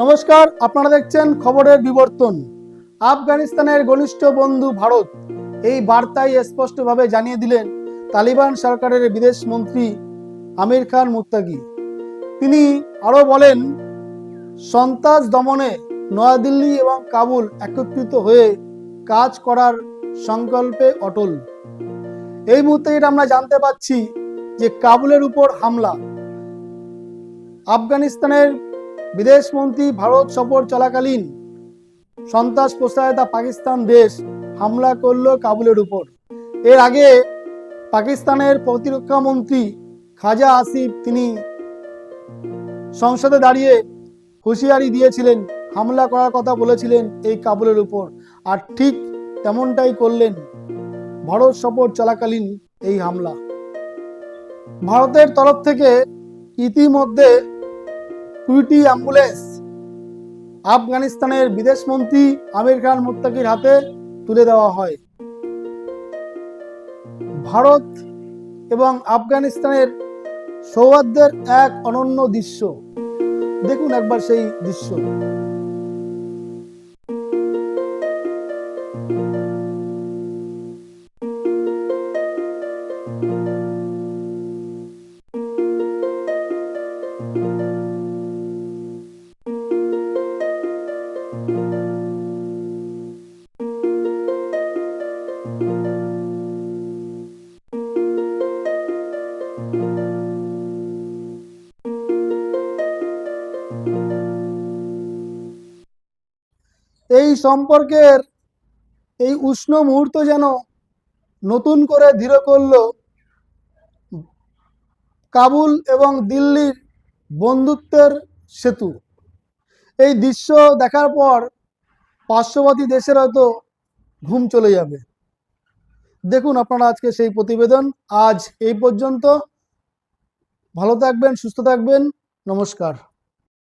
নমস্কার, আপনারা দেখছেন খবরের বিবর্তন। আফগানিস্তানের ঘনিষ্ঠ বন্ধু ভারত এই বার্তায় স্পষ্টভাবে জানিয়ে দিলেন তালিবান সরকারের বিদেশ মন্ত্রী আমির খান মুত্তাকি। তিনি আরও বলেন, সন্ত্রাস দমনে নয়াদিল্লি এবং কাবুল একত্রিত হয়ে কাজ করার সংকল্পে অটল। এই মুহূর্তে যেটা আমরা জানতে পাচ্ছি যে কাবুলের উপর হামলা। আফগানিস্তানের বিদেশমন্ত্রী ভারত সফর চলাকালীন সন্ত্রাস প্রসারিতা পাকিস্তান দেশ হামলা করল কাবুলের উপর। এর আগে পাকিস্তানের প্রতিরক্ষা মন্ত্রী খাজা আসিফ তিনি সংসদে দাঁড়িয়ে হুঁশিয়ারি দিয়েছিলেন, হামলা করার কথা বলেছিলেন এই কাবুলের উপর। আর ঠিক তেমনটাই করলেন ভারত সফর চলাকালীন এই হামলা। ভারতের তরফ থেকে ইতিমধ্যে কুড়িটি অ্যাম্বুলেন্স আফগানিস্তানের বিদেশমন্ত্রী আমির খান মুত্তাকির হাতে তুলে দেওয়া হয়। ভারত এবং আফগানিস্তানের সৌহার্দ্যের এক অনন্য দৃশ্য। দেখুন একবার সেই দৃশ্য। এই সম্পর্কের এই উষ্ণ মুহূর্ত যেন নতুন করে দৃঢ় করল কাবুল এবং দিল্লির বন্ধুত্বের সেতু। এই দৃশ্য দেখার পর পার্শ্ববর্তী দেশের হয়তো ঘুম চলে যাবে। দেখুন আপনারা আজকে সেই প্রতিবেদন। আজ এই পর্যন্ত। ভালো থাকবেন, সুস্থ থাকবেন। নমস্কার।